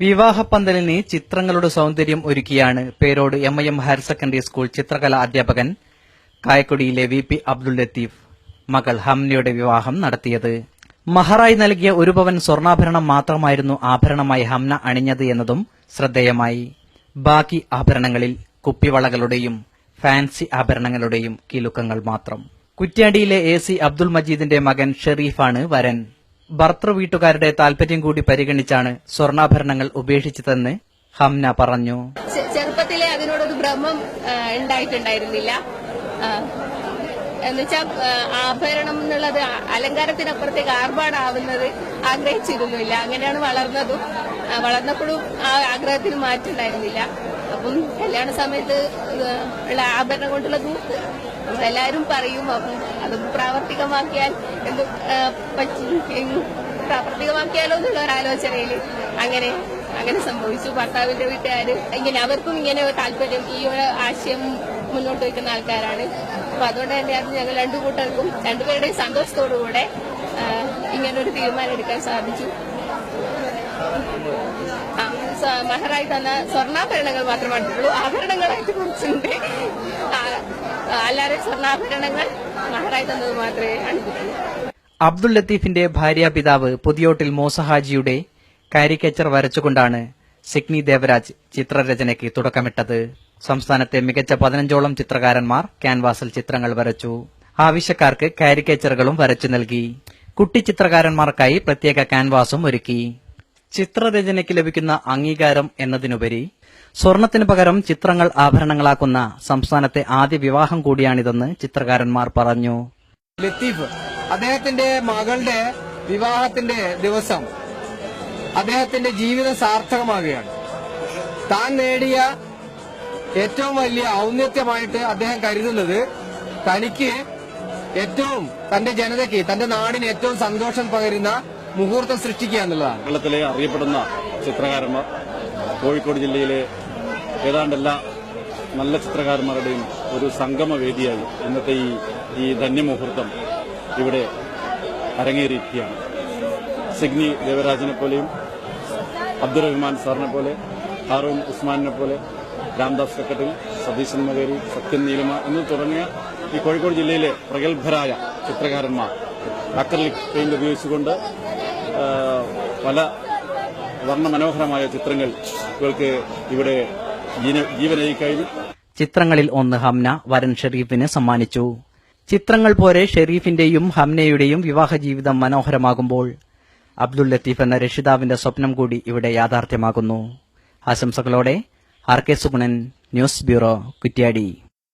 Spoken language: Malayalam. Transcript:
വിവാഹപ്പന്തലിന് ചിത്രങ്ങളുടെ സൗന്ദര്യം ഒരുക്കിയാണ്. Perode M I M higher secondary school ചിത്രകലാ അധ്യാപകൻ കായക്കൊടിയിലെ വി പി അബ്ദുൾ ലത്തീഫ് മകൾ ഹംനയുടെ വിവാഹം നടത്തിയത്. മഹറായി നൽകിയ ഒരു പവൻ സ്വർണാഭരണം മാത്രമായിരുന്നു ആഭരണമായി ഹംന അണിഞ്ഞത് എന്നതും ശ്രദ്ധേയമായി. ബാക്കി ആഭരണങ്ങളിൽ കുപ്പിവളകളുടെയും ഫാൻസി ആഭരണങ്ങളുടെയും കിലുക്കങ്ങൾ മാത്രം. കുറ്റ്യാടിയിലെ എ സി അബ്ദുൾ മജീദിന്റെ മകൻ ഷെറീഫാണ് വരൻ. ഭർത്തൃ വീട്ടുകാരുടെ താൽപര്യം കൂടി പരിഗണിച്ചാണ് സ്വർണാഭരണങ്ങൾ ഉപേക്ഷിച്ചതെന്ന് ഹംന പറഞ്ഞു. ചെറുപ്പത്തിലെ അതിനോടൊരു ഭ്രമം ഉണ്ടായിട്ടുണ്ടായിരുന്നില്ല. എന്നുവെച്ചാൽ ആഭരണം എന്നുള്ളത് അലങ്കാരത്തിനപ്പുറത്തേക്ക് ആർഭാടാവുന്നത് ആഗ്രഹിച്ചിരുന്നില്ല. അങ്ങനെയാണ് വളർന്നതും വളർന്നപ്പോഴും ആ ആഗ്രഹത്തിന് മാറ്റുണ്ടായിരുന്നില്ല അപ്പം കല്യാണ സമയത്ത് ഉള്ള ആഭരണം കൊണ്ടുള്ള ദൂത്ത് എല്ലാവരും പറയും അപ്പം അത് പ്രാവർത്തികമാക്കിയാൽ എന്ത് പറ്റി പ്രാവർത്തികമാക്കിയാലോ എന്നുള്ള ഒരു ആലോചനയിൽ അങ്ങനെ അങ്ങനെ സംഭവിച്ചു. ഭർത്താവിന്റെ വീട്ടുകാർ ഇങ്ങനെ അവർക്കും ഇങ്ങനെ താല്പര്യം ഈ ഒരു ആശയം മുന്നോട്ട് വയ്ക്കുന്ന ആൾക്കാരാണ്. അപ്പൊ അതുകൊണ്ട് തന്നെ അത് ഞങ്ങൾ രണ്ടു കൂട്ടർക്കും രണ്ടുപേരുടെയും സന്തോഷത്തോടുകൂടെ ഇങ്ങനൊരു തീരുമാനം എടുക്കാൻ സാധിച്ചു. മഹറായി തന്ന സ്വർണാഭരണങ്ങൾ മാത്രമായിട്ടുള്ളൂ ആഭരണങ്ങളായിട്ട് കുറിച്ചുണ്ട് അല്ലാതെ സ്വർണാഭരണങ്ങൾ മഹറായി തന്നത് മാത്രമേ അണിഞ്ഞിട്ടുള്ളൂ അബ്ദുൽ ലത്തീഫിന്റെ ഭാര്യാപിതാവ് പുതിയോട്ടിൽ മൂസഹാജിയുടെ കാരിക്കേച്ചർ വരച്ചുകൊണ്ടാണ് സിഗ്നി ദേവരാജ് ചിത്രരചനയ്ക്ക് തുടക്കമിട്ടത്. സംസ്ഥാനത്തെ മികച്ച പതിനഞ്ചോളം ചിത്രകാരന്മാർ ക്യാൻവാസിൽ ചിത്രങ്ങൾ വരച്ചു. ആവശ്യക്കാർക്ക് കാരിക്കേച്ചറുകളും വരച്ചു നൽകി. കുട്ടി ചിത്രകാരന്മാർക്കായി പ്രത്യേക ക്യാൻവാസും ഒരുക്കി. ചിത്രരചനയ്ക്ക് ലഭിക്കുന്ന അംഗീകാരം എന്നതിനുപരി സ്വർണത്തിന് പകരം ചിത്രങ്ങൾ ആഭരണങ്ങളാക്കുന്ന സംസ്ഥാനത്തെ ആദ്യ വിവാഹം കൂടിയാണിതെന്ന് ചിത്രകാരന്മാർ പറഞ്ഞു. ലത്തീഫ് അദ്ദേഹത്തിന്റെ മകളുടെ വിവാഹത്തിന്റെ ദിവസം അദ്ദേഹത്തിന്റെ ജീവിതം സാർത്ഥകമാകുകയാണ്. താൻ നേടിയ ഏറ്റവും വലിയ ഔന്നത്യമായിട്ട് അദ്ദേഹം കരുതുന്നത് തനിക്ക് ഏറ്റവും തന്റെ ജനതയ്ക്ക് തന്റെ നാടിന് ഏറ്റവും സന്തോഷം പകരുന്ന മുഹൂർത്തം സൃഷ്ടിക്കുക എന്നുള്ളതാണ്. കേരളത്തിലെ അറിയപ്പെടുന്ന ചിത്രകാരന്മാർ കോഴിക്കോട് ജില്ലയിലെ ഏതാണ്ട് എല്ലാ നല്ല ചിത്രകാരന്മാരുടെയും ഒരു സംഗമ വേദിയായി ഇന്നത്തെ ഈ ഈ ധന്യമുഹൂർത്തം ഇവിടെ അരങ്ങേറിയിരിക്കുകയാണ്. സിഗ്നി ദേവരാജിനെ പോലെയും അബ്ദുറഹ്മാൻ സാറിനെ പോലെ ഹാറൂൺ ഉസ്മാനിനെ പോലെ രാംദാസ് കക്കട്ടിൽ സതീശൻ മകേരി സത്യൻ നീലമ എന്ന് തുടങ്ങിയ ഈ കോഴിക്കോട് ജില്ലയിലെ പ്രഗത്ഭരായ ചിത്രകാരന്മാർ. അക്രലിക് പെയിന്റ് ഉപയോഗിച്ചുകൊണ്ട് പല വർണമനോഹരമായ ചിത്രങ്ങൾ ഇവർക്ക് ഇവിടെ ജീവനായി ചിത്രങ്ങളിൽ ഒന്ന് ഹംന വരൻ ഷെരീഫിന് സമ്മാനിച്ചു. ചിത്രങ്ങൾ പോരെ ഷെരീഫിന്റെയും ഹംനയുടെയും വിവാഹ ജീവിതം മനോഹരമാകുമ്പോൾ അബ്ദുൽ ലത്തീഫ് എന്ന രക്ഷിതാവിന്റെ സ്വപ്നം കൂടി ഇവിടെ യാഥാർത്ഥ്യമാകുന്നു. ആശംസകളോടെ R K Sugunan news bureau Kuttiady.